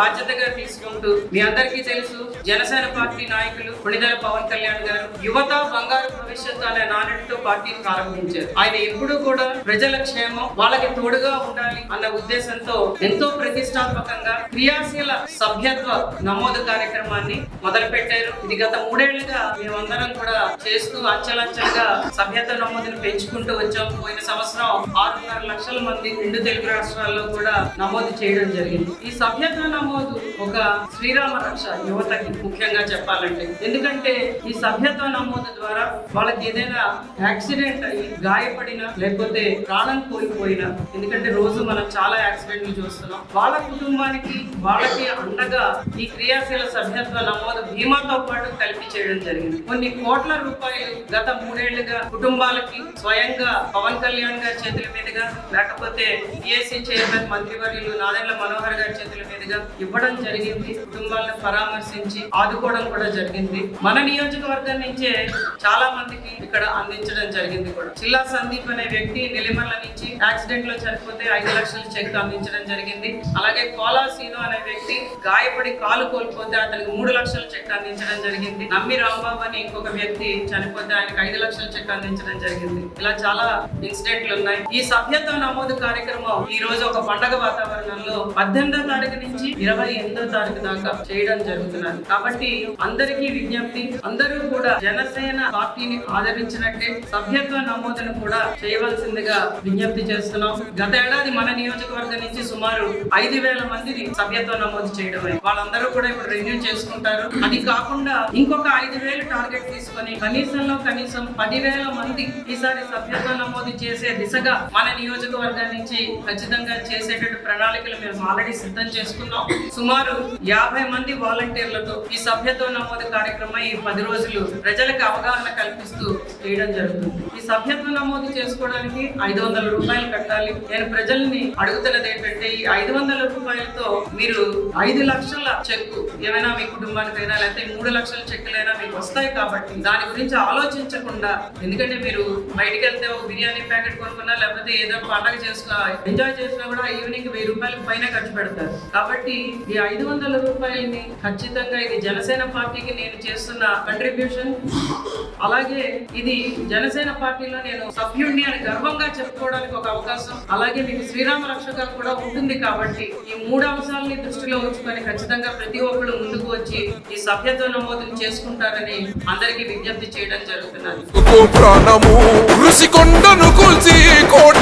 ఒక బాధ్యతగా తీసుకుంటూ మీ అందరికీ తెలుసు జనసేన పార్టీ నాయకులు పుణిదల పవన్ కళ్యాణ్ గారు యువత బంగారు భవిష్యత్తు అనే నానుడితో పార్టీని ప్రారంభించారు. ఆయన ఎప్పుడూ కూడా ప్రజల క్షేమం వాళ్ళకి తోడుగా ఉండాలి అన్న ఉద్దేశంతో ఎంతో ప్రతిష్టాత్మకంగా క్రియాశీల సభ్యత్వ నమోదు కార్యక్రమాన్ని మొదలుపెట్టారు. ఇది గత మూడేళ్ళుగా మేమందరం కూడా చేస్తూ అంచెలంచెలుగా సభ్యత్వ నమోదును పెంచుకుంటూ వచ్చాం. పోయిన సంవత్సరం ఆరున్నర లక్షల మంది రెండు తెలుగు రాష్ట్రాల్లో కూడా నమోదు చేయడం జరిగింది. ఈ సభ్యత్వ నమోదు ఒక శ్రీరామ రక్ష యువతకి ముఖ్యంగా చెప్పాలంటే. ఎందుకంటే ఈ సభ్యత్వ నమోదు ద్వారా వాళ్ళకి ఏదైనా యాక్సిడెంట్ అయ్యి గాయపడినా లేకపోతే ప్రాణం కోల్పోయినా ఎందుకంటే రోజు మనం చాలా యాక్సిడెంట్లు చూస్తున్నాం వాళ్ళ కుటుంబానికి వాళ్ళకి అండగా ఈ క్రియాశీల సభ్యత్వ నమోదు బీమాతో పాటు కలిపి చేయడం జరిగింది. కొన్ని కోట్ల రూపాయలు గత మూడేళ్ళుగా కుటుంబాలకి స్వయంగా పవన్ కళ్యాణ్ గారి చేతుల మీదుగా లేకపోతే పిఎస్సి చైర్మన్ మంత్రివర్యులు నాదెండ్ల మనోహర్ గారి చేతుల మీదుగా ఇవ్వడం జరిగింది. కుటుంబాలను పరామర్శించి ఆదుకోవడం కూడా జరిగింది. మన నియోజకవర్గం నుంచే చాలా మందికి ఇక్కడ అందించడం జరిగింది కూడా. చిల్లా సందీప్ అనే వ్యక్తి నిలిమర్ల నుంచి యాక్సిడెంట్లో చనిపోతే ఐదు లక్షల చెక్ అందించడం జరిగింది. అలాగే కోలా సీను అనే వ్యక్తి గాయపడి కాలు కోల్పోతే అతనికి మూడు లక్షల చెక్ అందించడం జరిగింది. నమ్మి రాంబాబు అని ఇంకొక వ్యక్తి చనిపోతే ఆయనకు ఐదు లక్షల చెక్ అందించడం జరిగింది. ఇలా చాలా ఇన్సిడెంట్లు ఉన్నాయి. ఈ సభ్యత్వ నమోదు కార్యక్రమం ఈ రోజు ఒక పండగ వాతావరణంలో పద్దెనిమిదో తారీఖు నుంచి ఇరవై ఎనిమిదో తారీఖు దాకా చేయడం జరుగుతున్నది. కాబట్టి అందరికీ విజ్ఞప్తి అందరూ కూడా జనసేన పార్టీని ఆదరించినట్టే సభ్యత్వ నమోదును కూడా చేయవలసిందిగా విజ్ఞప్తి చేస్తున్నాం. గత ఏడాది మన నియోజకవర్గం నుంచి సుమారు ఐదు వేల మందిని సభ్యత్వ నమోదు చేయడం వాళ్ళందరూ కూడా ఇప్పుడు రెన్యూ చేసుకుంటారు. అది కాకుండా ఇంకొక ఐదు వేలు టార్గెట్ తీసుకొని కనీసంలో కనీసం పదివేల మంది ఈసారి సభ్యత్వ నమోదు చేసే దిశగా మన నియోజకవర్గం నుంచి ఖచ్చితంగా చేసేటట్టు ప్రణాళికలు మేము ఆల్రెడీ సిద్ధం చేసుకున్నాం. సుమారు యాభై మంది వాలంటీర్లతో ఈ సభ్యత్వ నమోదు కార్యక్రమం ఈ పది రోజులు ప్రజలకు అవగాహన కల్పిస్తూ చేయడం జరుగుతుంది. ఈ సభ్యత్వ నమోదు చేసుకోవడానికి ఐదు వందల రూపాయలు కట్టాలి. నేను ప్రజల్ని అడుగుతున్నది ఏంటంటే ఈ ఐదు వందల రూపాయలతో మీరు ఐదు లక్షల చెక్కు ఏమైనా మీ కుటుంబానికైనా లేకపోతే మూడు లక్షల చెక్కులైనా మీకు వస్తాయి కాబట్టి దాని గురించి ఆలోచించకుండా ఎందుకంటే మీరు బయటికి వెళ్తే ఒక బిర్యానీ ప్యాకెట్ కొనుక్కున్నా లేకపోతే ఏదో పండగ చేసుకున్నా ఎంజాయ్ చేసినా కూడా ఈవినింగ్ వెయ్యి రూపాయలకు పైన ఖర్చు పెడతారు. కాబట్టి ఈ ఐదు వందల రూపాయలని ఖచ్చితంగా ఇది జనసేన పార్టీకి నేను చేస్తున్న కంట్రిబ్యూషన్ అలాగే ఇది జనసేన పార్టీలో నేను సభ్యుడిని అని గర్వంగా చెప్పుకోవడానికి ఒక అవకాశం. అలాగే మీకు శ్రీరామ రక్షగా కూడా ఉంటుంది కాబట్టి ఈ మూడు అంశాలని దృష్టిలో ఉంచుకొని ఖచ్చితంగా ప్రతి ఒక్కరు ముందుకు వచ్చి ఈ సభ్యత్వ నమోదును చేసుకుంటారని అందరికీ విజ్ఞప్తి చేయడం జరుగుతున్నది. ప్రాణము కూల్చి కోట